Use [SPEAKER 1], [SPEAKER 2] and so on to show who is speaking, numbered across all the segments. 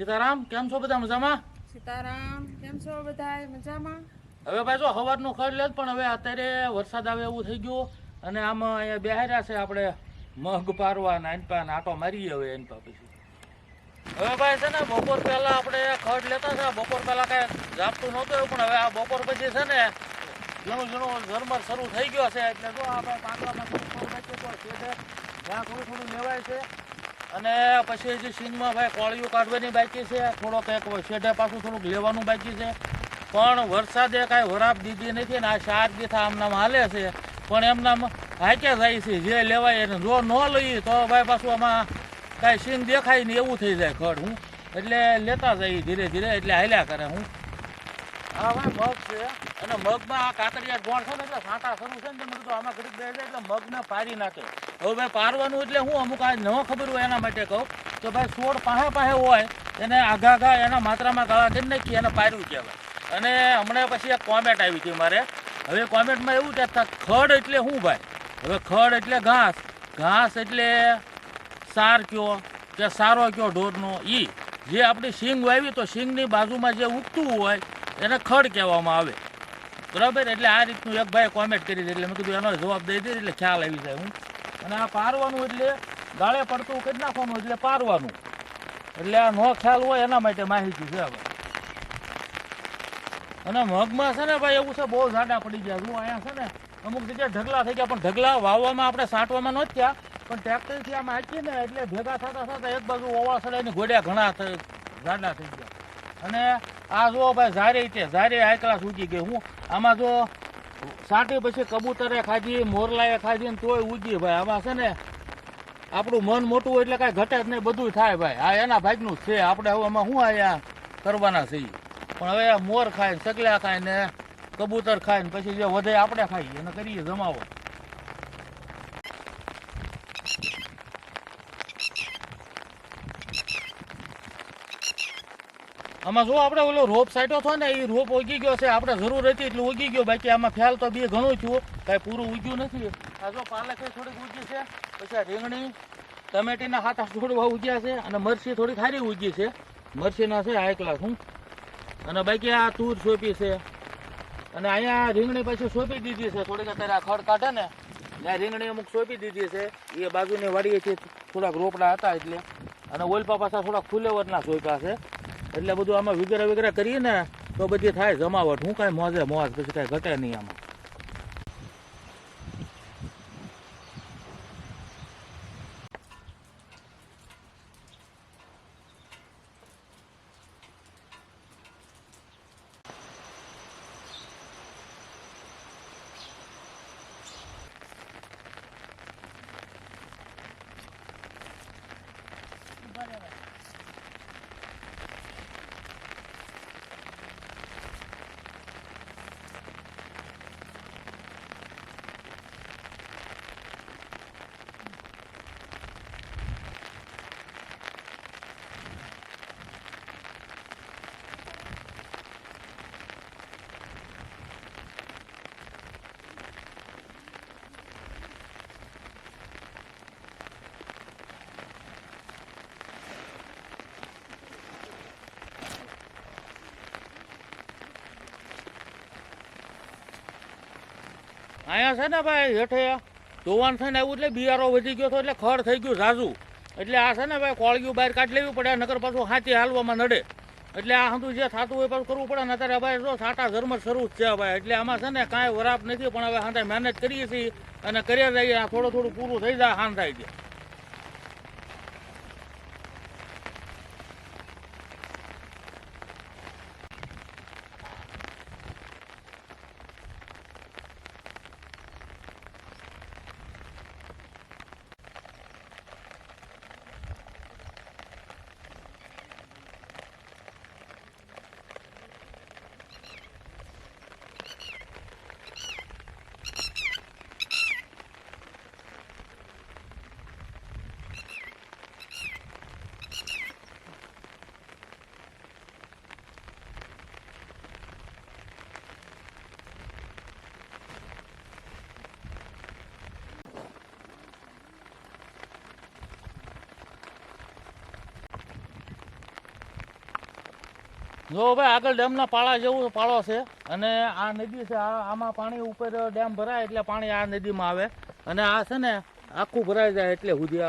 [SPEAKER 1] સીતારામ કેમ છો બધા મજામાં?
[SPEAKER 2] સીતારામ કેમ છો બધા મજામાં?
[SPEAKER 1] હવે ભાઈ જો સવારનું ખડ લે પણ હવે અત્યારે વરસાદ આવે એવું થઈ ગયું. અને આમાં અહીંયા બેહાર્યા છે આપણે મગ પારવા ને એનપા આટો મારીએ હવે એનપા પછી. હવે ભાઈ છે ને બપોર પહેલાં આપણે ખડ લેતા હતા. બપોર પહેલાં કાંઈ જાપતું નહોતું એવું પણ હવે આ બપોર પછી છે ને ઘણું ઘણું ઝરમર શરૂ થઈ ગયો છે. એટલે જો આપણે પાંદડામાં થોડું થોડું થોડું લેવાય છે. અને પછી જે સિંગમાં ભાઈ કોળિયું કાઢવાની બાકી છે, થોડોક એક શેઢે પાછું થોડુંક લેવાનું બાકી છે. પણ વરસાદે કાંઈ વરાપ દીધી નથી ને આ ચાર દીથા આમનામ હાલે છે, પણ એમનામ હાક્યા જાય છે, જે લેવાય એને. જો ન લઈએ તો ભાઈ પાછું આમાં કાંઈ સિંગ દેખાય ને એવું થઈ જાય ખડ હું. એટલે લેતા જઈએ ધીરે ધીરે, એટલે હાલ્યા કરે, હું. હા ભાઈ મગ છે. અને મગમાં આ કાતરિયા ગોણ છે ને એટલે સાંટા શરૂ છે ને મેં કીધું આમાં ઘડીક દે એટલે મગને પારી નાખે. હવે ભાઈ પારવાનું એટલે હું અમુક આ ન ખબર હોય એના માટે કહું કે ભાઈ છોડ પાસે પાસે હોય એને આઘા આઘા એના માત્રામાં ગાળા કરી નાખી એને પાર્યું કહેવાય. અને હમણાં પછી એક કોમેન્ટ આવી હતી મારે. હવે કોમેન્ટમાં એવું કહેતા ખડ એટલે શું ભાઈ? હવે ખડ એટલે ઘાસ. ઘાસ એટલે સાર કયો કે સારો કયો ઢોરનો? ઈ. જે આપણી સિંગ વાવી તો સિંગની બાજુમાં જે ઉગતું હોય એને ખડ કહેવામાં આવે. બરાબર? એટલે આ રીતનું એક ભાઈ કોમેન્ટ કરી દે એટલે મેં કીધું એનો જવાબ દઈ દે, એટલે ખ્યાલ આવી જાય હું. અને આ પારવાનું એટલે ગાળે પડતું કરી નાખવાનું એટલે પારવાનું. એટલે આ નો ખ્યાલ હોય એના માટે માહિતી છે અને મગમાં છે ને ભાઈ, એવું છે, બહુ ઝાડા પડી ગયા હું અહીંયા છે ને, અમુક જગ્યાએ ઢગલા થઈ ગયા, પણ ઢગલા વાવવામાં આપણે સાંટવામાં નહોત થયા. પણ ટ્રેક્ટરથી આમ હાંકીએ ને, એટલે ભેગા થતા થતા એક બાજુ ઓવા સડાઈને ગોડ્યા ઘણા ઝાડા થઈ ગયા. અને આ જો ભાઈ, ઝારે તે ઝારે હાઈ સૂકી ગઈ. હું આમાં જો સાટી પછી કબૂતરે ખાધી, મોરલાએ ખાધી ને તોય ઉગી ભાઈ. આમાં છે ને આપણું મન મોટું હોય એટલે કાંઈ ઘટે જ નહીં બધું થાય ભાઈ. આ એના ભાગનું જ છે. આપણે હવે આમાં શું અહીંયા કરવાના છીએ? પણ હવે મોર ખાય સગલા ખાય ને કબૂતર ખાય ને પછી જે વધે આપણે ખાઈએ, એને કરીએ જમાવો આમાં જો આપણે ઓલો રોપ સાઈટો થો ને એ રોપ ઉગી ગયો છે. આપણે જરૂર હતી એટલે ઉગી ગયો. બાકી આમાં ખ્યાલ તો બે ઘણું થયું. કાંઈ પૂરું ઉગ્યું નથી. આ જો પાલક થોડીક ઉગી છે, પછી આ રીંગણી, ટમેટીના હાથ થોડું ઉગ્યા છે અને મરસી થોડી ખારી ઉગી છે. મરસીના છે આ એકલા હું. અને બાકી આ તૂર સોંપી છે. અને અહીંયા રીંગણી પછી સોંપી દીધી છે. થોડીક અત્યારે આ ખડ કાઢે ને, ત્યાં રીંગણી અમુક સોંપી દીધી છે. એ બાજુની છે થોડાક રોપડા હતા એટલે. અને ઓલપા પાછા થોડાક ફુલેવરના સોંપ્યા છે. એટલે બધું આમાં વગેરે વગેરે કરીએ ને, તો બધી થાય, જમાવટ. હું કાંઈ મોજે મોજ પછી કાંઈ ઘટે નહીં આમાં. અહીંયા છે ને ભાઈ, હેઠે ધોવાણ થઈને આવ્યું એટલે બિયારો વધી ગયો હતો એટલે ખડ થઈ ગયું ઝાઝુ. એટલે આ છે ને ભાઈ, કોળિયું બહાર કાઢી લેવી પડે નગર પાછું હાથી હાલવામાં નડે. એટલે આ હતું જે થતું હોય પાછું કરવું પડે ને અત્યારે ભાઈ જો સાટા ધર્મ શરૂ જ છે ભાઈ. એટલે આમાં છે ને કાંઈ વરાપ નથી, પણ હવે હાથે મહેનત કરીએ છીએ અને કરીએ જઈએ થોડું થોડું પૂરું થઈ જાય, હાન થાય છે. જો ભાઈ, આગળ ડેમના પાળા જેવું પાળો છે અને આ નદી છે આમાં પાણી ઉપર ડેમ ભરાય એટલે પાણી આ નદીમાં આવે. અને આ છે ને, આખું ભરાઈ જાય એટલે સુધી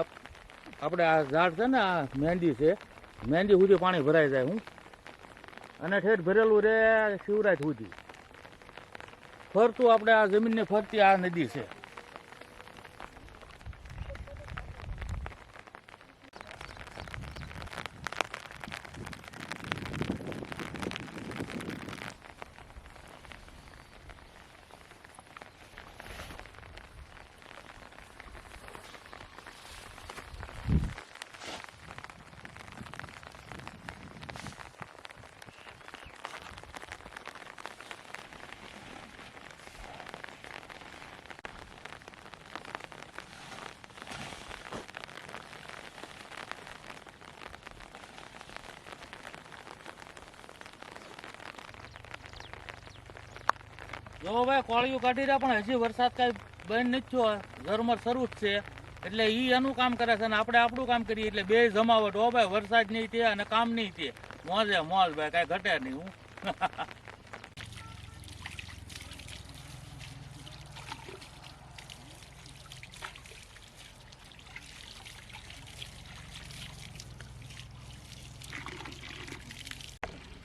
[SPEAKER 1] આપણે આ ઝાડ છે ને, આ મહેંદી છે, મહેંદી સુધી પાણી ભરાઈ જાય હું. અને ઠેઠ ભરેલું રે શિવરાજ સુધી. ફરતું આપણે આ જમીનની ફરતી આ નદી છે. જો ભાઈ, કોળિયું કાઢી રહ્યા, પણ હજી વરસાદ કાંઈ બંધ નથી થયો. ઝરમર શરૂ જ છે. એટલે ઈ એનું કામ કરે છે અને આપણે આપણું કામ કરીએ. એટલે બે જમાવટ. હો ભાઈ, વરસાદ નહીં તે અને કામ નહીં તે મોજે મોજ ભાઈ, કાંઈ ઘટે નહીં હું.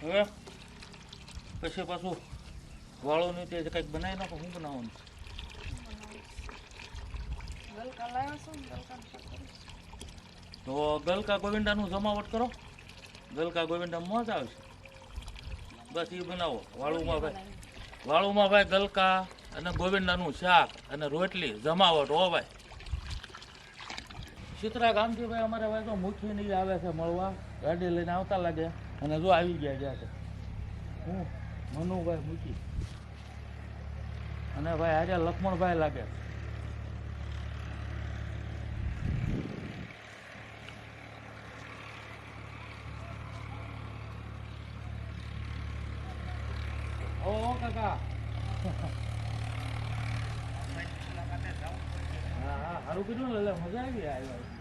[SPEAKER 1] હવે પછી પાછું વાળો નહીં તે કંઈક બનાવી નાખો શું બનાવવાનું. તો ગલકા ગોવિંદાનું જમાવટ કરો. ગલકા ગોવિંદા મોજ આવશે બસ એ બનાવો. વાળુમાં ભાઈ વાળુમાં ભાઈ ગલકા અને ગોવિંદાનું શાક અને રોટલી જમાવટ હો ભાઈ. શીતરા ગામથી ભાઈ અમારે ભાઈ તો મુઠી નહીં આવે છે મળવા. ગાડી લઈને આવતા લાગે. અને જો આવી ગયા ગયા છે. હું મનુભાઈ મુખી અને ભાઈ આજે લક્ષ્મણભાઈ લાગે ઓ કાકા હા હા સારું કીધું ને એટલે મજા આવી આવ્યા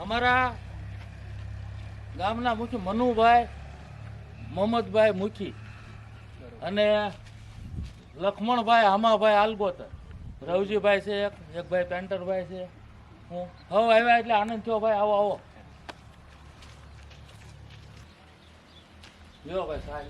[SPEAKER 1] અમારા ગામના મુખી મનુભાઈ, મોહમ્મદભાઈ મુખી અને લખમણભાઈ હામાભાઈ આલગોતર રવજીભાઈ છે એક એક ભાઈ પેન્ટરભાઈ છે. હું હવે આવ્યા એટલે આનંદ થયો, ભાઈ આવો આવો. લ્યો ભાઈ સા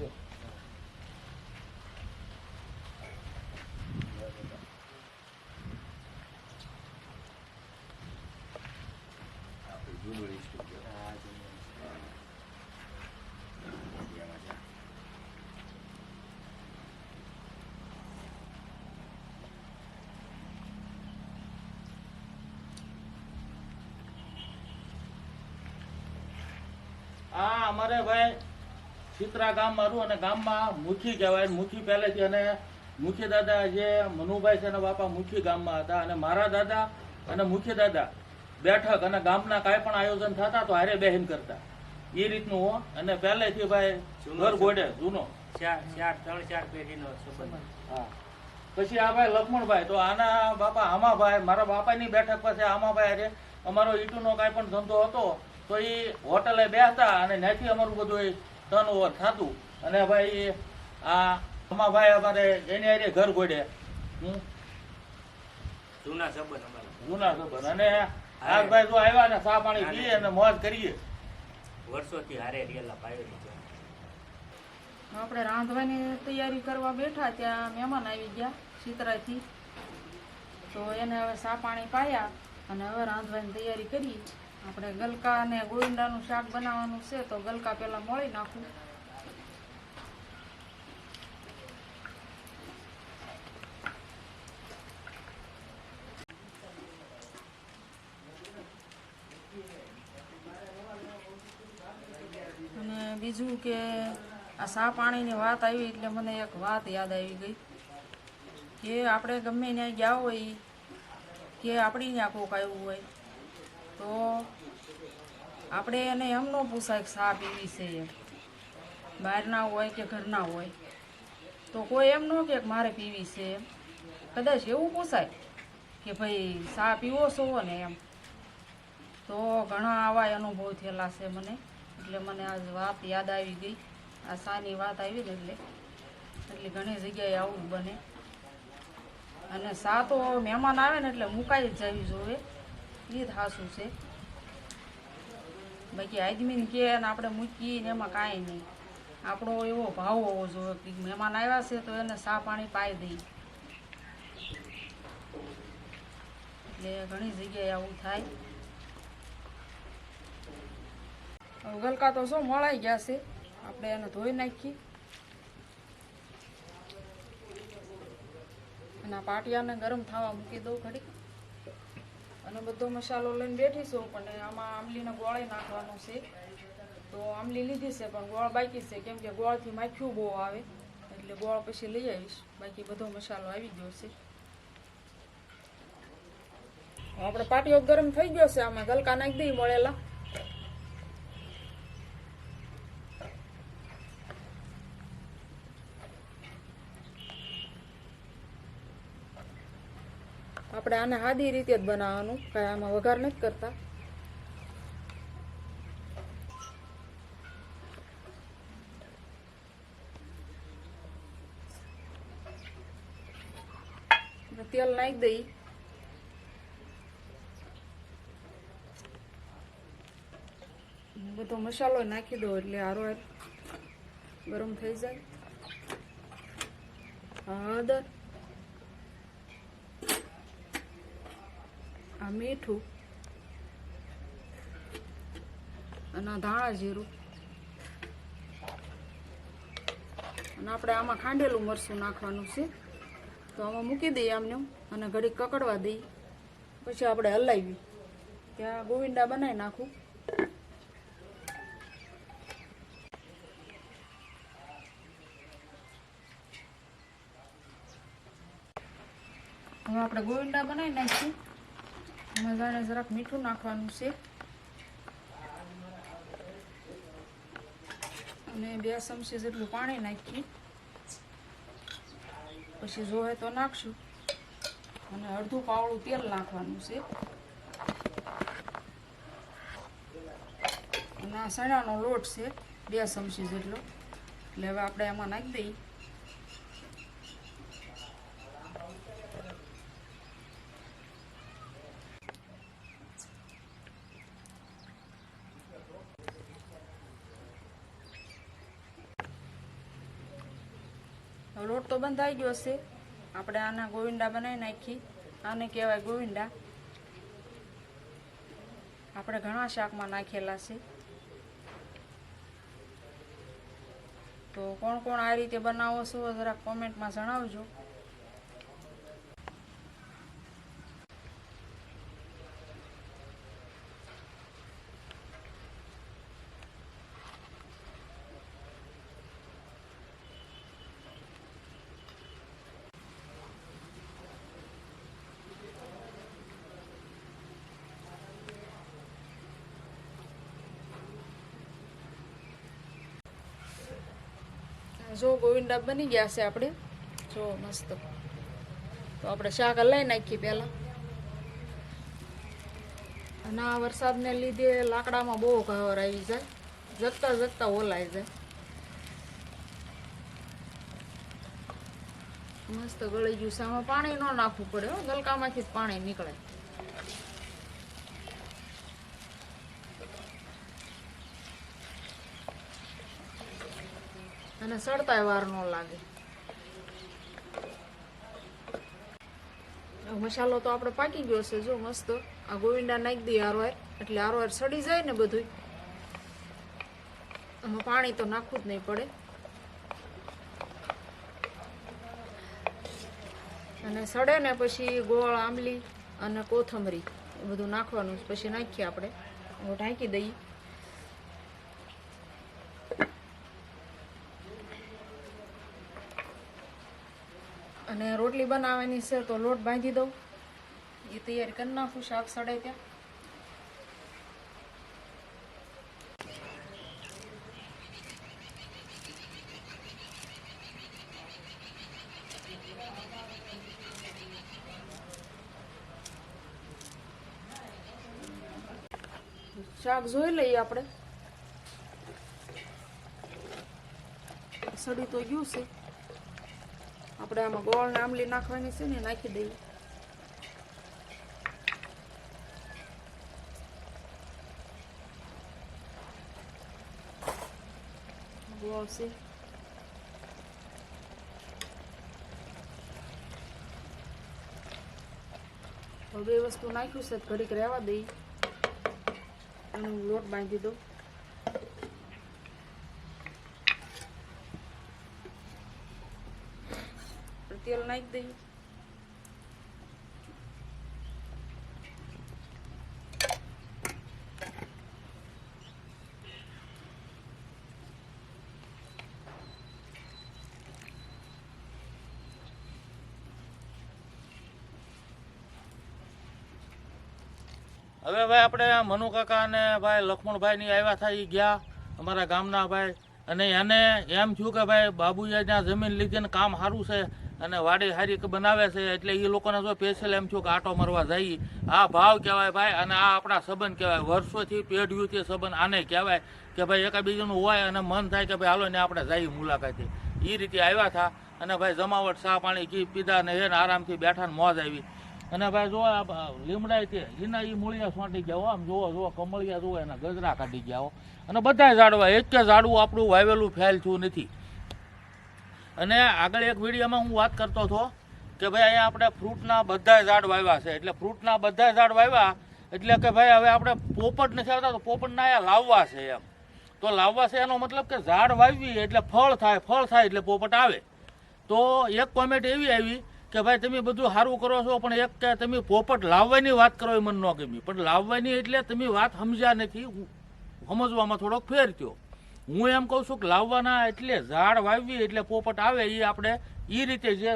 [SPEAKER 1] આ અમારે ભાઈ ચિત્રા ગામ મારું અને ગામમાં મુખી કહેવાય મુખી પહેલેથી અને મુખી દાદા જે મનુભાઈ છે એના બાપા મુખી ગામમાં હતા અને મારા દાદા અને મુખી દાદા બેઠક અને ગામના કાંઈ પણ આયોજન થતા તો હારે બેહીન કરતા. એ રીતનું હો. અને પહેલેથી ભાઈ ઘર ગોડે જૂનો. હા. પછી આ ભાઈ લક્ષ્મણભાઈ તો આના બાપા આમાભાઈ મારા બાપાની બેઠક પાસે આમાભાઈ હારે અમારો ઈટુનો કાંઈ પણ ધંધો હતો. તો એ હોટલે બેસતા અને ત્યાંથી અમારું બધું ટર્ન ઓવર થતું. અને ભાઈ આ આમાભાઈ અમારે એને અરે ઘર ગોડે
[SPEAKER 3] જૂના સંબંધ અમારા.
[SPEAKER 1] જૂના સંબંધ અને આ ભાઈ જો આવ્યા ને ચા પાણી પીએ અને મોજ કરીએ.
[SPEAKER 3] વર્ષોથી હારે રહેલા ભાઈઓ છે.
[SPEAKER 2] આપણે રાંધવાની તૈયારી કરવા બેઠા ત્યાં મહેમાન આવી ગયા શીતરાથી તો એને હવે સા પાણી પાયા અને હવે રાંધવાની તૈયારી કરી. આપણે ગલકા અને ગોવિંદાનું શાક બનાવવાનું છે, તો ગલકા પહેલાં મળી નાખું. અને બીજું કે આ સા પાણીની વાત આવી એટલે મને એક વાત યાદ આવી ગઈ કે આપણે ગમે ત્યાં ગયા હોય કે આપણી ત્યાં કોક આવ્યું હોય તો આપણે એને એમ ન પૂછાય કે સા પીવી છે. એમ બહારના હોય કે ઘરના હોય. તો કોઈ એમ ન કે મારે પીવી છે એમ. કદાચ એવું પૂછાય કે ભાઈ સા પીવો છો ને એમ. તો ઘણા આવા અનુભવ થયેલા છે મને. એટલે મને આજ વાત યાદ આવી ગઈ. આ સાની વાત આવી ને એટલે. એટલે ઘણી જગ્યાએ આવું બને. અને સા તો મહેમાન આવે ને એટલે મુકાઈ જ જવી જોવે. એ જ સાચું છે. બાકી આદમીને કે આપણે મૂકીએ ને એમાં કાંઈ નહીં. આપણો એવો ભાવ હોવો જોઈએ કે મહેમાન આવ્યા છે તો એને સા પાણી પાઈ દઈ એટલે ઘણી જગ્યાએ આવું થાય. ગલકા તો શું મળાઈ ગયા છે? આપણે એને ધોઈ નાખીએ અને પાટિયાને ગરમ થવા મૂકી દઉં ઘડીક. અને બધો મસાલો લઈને બેઠી છું, પણ આમાં આંબલીને ગોળે નાખવાનો છે. તો આંબલી લીધી છે, પણ ગોળ બાકી છે. કેમ કે ગોળથી માખ્યું બહુ આવે, એટલે ગોળ પછી લઈ આવીશ. બાકી બધો મસાલો આવી ગયો છે. આપણે પાટીઓ ગરમ થઈ ગયો છે, આમાં ગલકા નાખી દઈ મળેલા. આપણે આને સાદી રીતે જ બનાવવાનું, કાંઈ આમાં વઘાર નથી કરતા. તેલ નાખી દઈ બધો મસાલો નાખી દો એટલે આરો ગરમ થઈ જાય. હળદર. આ મીઠું અને ધાણા જીરું. અને આપણે આમાં ખાંડેલું મરચું નાખવાનું છે. તો આમાં મૂકી દઈએ આમને અને ઘડીક કકડવા દઈએ. પછી આપણે હલાવી ત્યાં ગોવિંદા બનાવી નાખું. હવે આપણે ગોવિંદા બનાવી નાખીએ. જાણે જરાક મીઠું નાખવાનું છે. અને બે ચમચી જેટલું પાણી નાખી. પછી જોવે તો નાખશું. અને અડધું પાવડું તેલ નાખવાનું છે. અને આ ચણાનો લોટ છે, બે ચમચી જેટલો. એટલે હવે આપણે એમાં નાખી દઈએ હવે લોટ તો બંધાઈ ગયો છે. આપણે આના ગોવિંદા બનાવી નાખી. આને કહેવાય ગોવિંદા. આપણે ઘણા શાકમાં નાખેલા છે. તો કોણ કોણ આ રીતે બનાવો છો જરાક કોમેન્ટમાં જણાવજો. જો ગોવિંદા બની ગયા છે આપણે, જો મસ્ત. તો આપણે શાક હલાવી નાખીએ પહેલાં. અને આ વરસાદને લીધે લાકડામાં બહુ ઘર આવી જાય. જગતા જગતા ઓલાઈ જાય. મસ્ત ગળી ગયું છે. પાણી ન નાખવું પડે હો. ગલકામાંથી જ પાણી નીકળે. અને સડતાય વાર ન લાગે. મસાલો તો આપણે પાકી ગયો છે, જો મસ્ત. આ ગોવિંદા નાખી દઈએ આરવાર એટલે આરવાર સડી જાય ને બધું આમાં પાણી તો નાખવું જ નહીં પડે. અને સડે ને પછી ગોળ, આંબલી અને કોથમરી, એ બધું નાખવાનું પછી નાખીએ આપણે ઢાંકી દઈએ. અને રોટલી બનાવવાની છે તો લોટ બાંધી દઉં. એ તૈયારી કરી નાખું, શાક સડે ત્યાં. શાક જોઈ લઈએ આપણે. સડી તો ગયું છે. આપણે આમાં ગોળ ને આંબલી નાખવાની છે ને નાખી દઈએ. ગોળ છે. હવે વસ્તુ નાખ્યું છે ઘડીક રહેવા દઈ અને લોટ બાંધી દઉં. તેલ નાખી
[SPEAKER 1] હવે ભાઈ આપણે મનુ કાકા અને ભાઈ લક્ષ્મણભાઈ ની આવ્યા થાય ગયા અમારા ગામના ભાઈ. અને એને એમ થયું કે ભાઈ બાબુએ ત્યાં જમીન લીધી ને કામ સારું છે અને વાડી હારી બનાવે છે એટલે એ લોકોને જો સ્પેશિયલ એમ થયું કે આટો મરવા જઈએ આ ભાવ કહેવાય ભાઈ અને આ આપણા સંબંધ કહેવાય. વર્ષોથી પેઢીઓથી સંબંધ આને કહેવાય કે ભાઈ એકાબીજાનું હોય અને મન થાય કે ભાઈ હાલો ને આપણે જઈએ મુલાકાતે. એ રીતે આવ્યા હતા અને ભાઈ જમાવટ, ચા પાણી, ઘી પીધા ને એને આરામથી બેઠા ને મોજ આવી. અને ભાઈ જો આ લીમડાય તે એના એ મૂળિયા સોંટી ગયા આમ જોવો જોવો કમળિયા જુઓ, એના ગજરા કાઢી ગયા અને બધા ઝાડવા, એક કે ઝાડવું આપણું વાવેલું ફેલ થયું નથી. અને આગળ એક વિડીયોમાં હું વાત કરતો હતો કે ભાઈ અહીંયા આપણે ફ્રૂટના બધા ઝાડ વાવ્યા છે. એટલે ફ્રૂટના બધા ઝાડ વાવ્યા એટલે કે ભાઈ હવે આપણે પોપટ નથી આવતા તો પોપટના અહીંયા લાવવા છે એમ. તો લાવવા છે એનો મતલબ કે ઝાડ વાવી એટલે ફળ થાય ફળ થાય એટલે પોપટ આવે. તો એક કોમેન્ટ એવી આવી કે ભાઈ તમે બધું સારું કરો છો, પણ એક કે તમે પોપટ લાવવાની વાત કરો એ મને ન ગમી. પણ લાવવાની એટલે તમે વાત સમજ્યા નથી સમજવામાં થોડોક ફેર થયો. હું એમ કહું છું કે લાવવાના એટલે ઝાડ વાવવી એટલે પોપટ આવે એ આપણે એ રીતે જે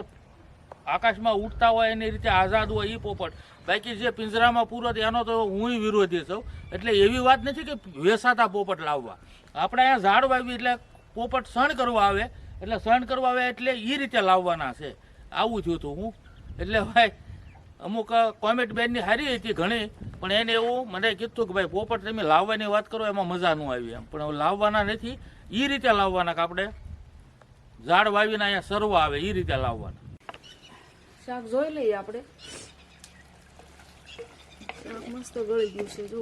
[SPEAKER 1] આકાશમાં ઉડતા હોય એની રીતે આઝાદ હોય એ પોપટ. બાકી જે પિંજરામાં પૂરો એનો તો હું વિરોધી છું. એટલે એવી વાત નથી કે વેસાતા પોપટ લાવવા. આપણે અહીંયા ઝાડ વાવી એટલે પોપટ સણ કરવા આવે. એટલે સણ કરવા આવે એટલે એ રીતે લાવવાના છે. આવું થયું હતું હું. એટલે ભાઈ અમુક કોમેન્ટ બેનની હારી હતી ઘણી, પણ એને એવું મને કીધું કે ભાઈ, પોપટ તમે લાવવાની વાત કરો, એમાં મજા ન આવી એમ. પણ લાવવાના નથી એ રીતે લાવવાના કે આપણે? ઝાડ વાવીને અહીંયા સરવા આવે એ રીતે લાવવાના.
[SPEAKER 2] શાક જોઈ લઈએ આપણે. શાક મસ્ત ગળી ગયું છે જો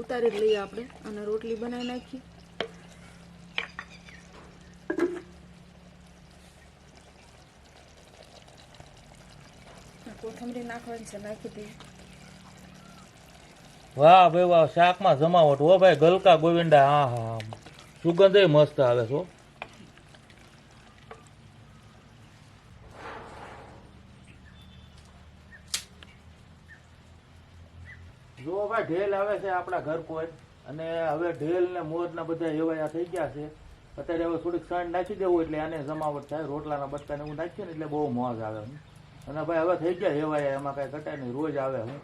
[SPEAKER 2] ઉતારી લઈએ આપણે, અને રોટલી બનાવી નાખી કોથમરી નાખવાની છે નાખી દઈએ
[SPEAKER 1] વાહ ભાઈ વાહ શાકમાં જમાવટ. હો ભાઈ ગલકા ગોવિંદા હા હા સુગંધ મસ્ત આવે છો જો ભાઈ ઢેલ આવે છે આપણા ઘર કોઈ. અને હવે ઢેલ ને મોર ને બધા એવાયા થઈ ગયા છે. અત્યારે હવે થોડીક સાંજ નાખી દેવું એટલે આને જમાવટ થાય. રોટલાના બટકાને એવું નાખીએ ને એટલે બહુ મોજ આવે. અને ભાઈ હવે થઈ ગયા હેવાય એમાં કાંઈ ઘટાય નહીં રોજ આવે હું.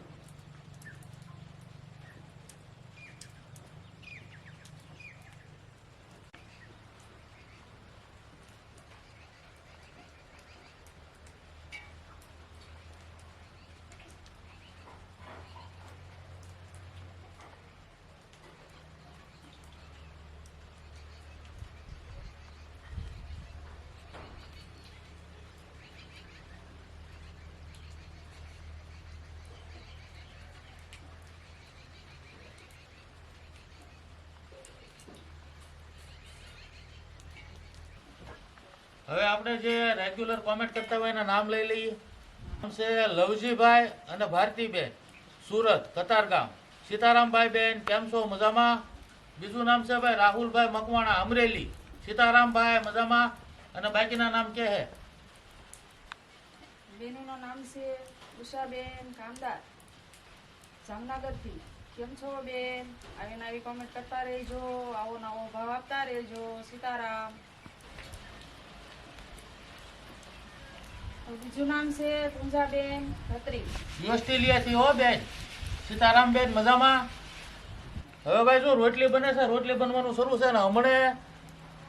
[SPEAKER 1] હવે આપણે જે રેગ્યુલર કોમેન્ટ કરતા હોય એના નામ લઈ લઈએ. નામ છે લવજીભાઈ અને ભારતીબેન, સુરત, કતારગામ. સીતારામભાઈ બેન, કેમ છો? મજામાં? બીજું નામ છે ભાઈ રાહુલભાઈ મકવાણા, અમરેલી. સીતારામભાઈ, મજામાં? અને બાકીના નામ કે હે?
[SPEAKER 2] બેનનું નામ છે ઉષાબેન કામદાર, જામનગરથી. કેમ છો બેન? આવી નવી કોમેન્ટ કરતા રહેજો, આવો નવો ભાવ આપતા રહેજો. સીતારામ. બીજું નામ છે પૂંજાબેન ખત્રી
[SPEAKER 1] ઓસ્ટ્રેલિયાથી હો બેન સીતારામ બેન મજામાં હવે ભાઈ જો રોટલી બને છે? રોટલી બનવાનું શરૂ છે ને હમણે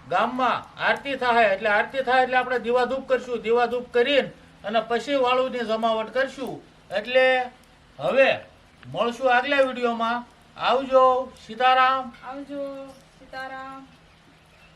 [SPEAKER 1] ગામમાં આરતી થાય એટલે આરતી થાય એટલે આપણે દીવાધૂપ કરશું. દીવાધૂપ કરીને અને પછી વાળુની જમાવટ કરશું. એટલે હવે મળશું આગલા વિડીયોમાં. આવજો સીતારામ.
[SPEAKER 2] આવજો સીતારામ.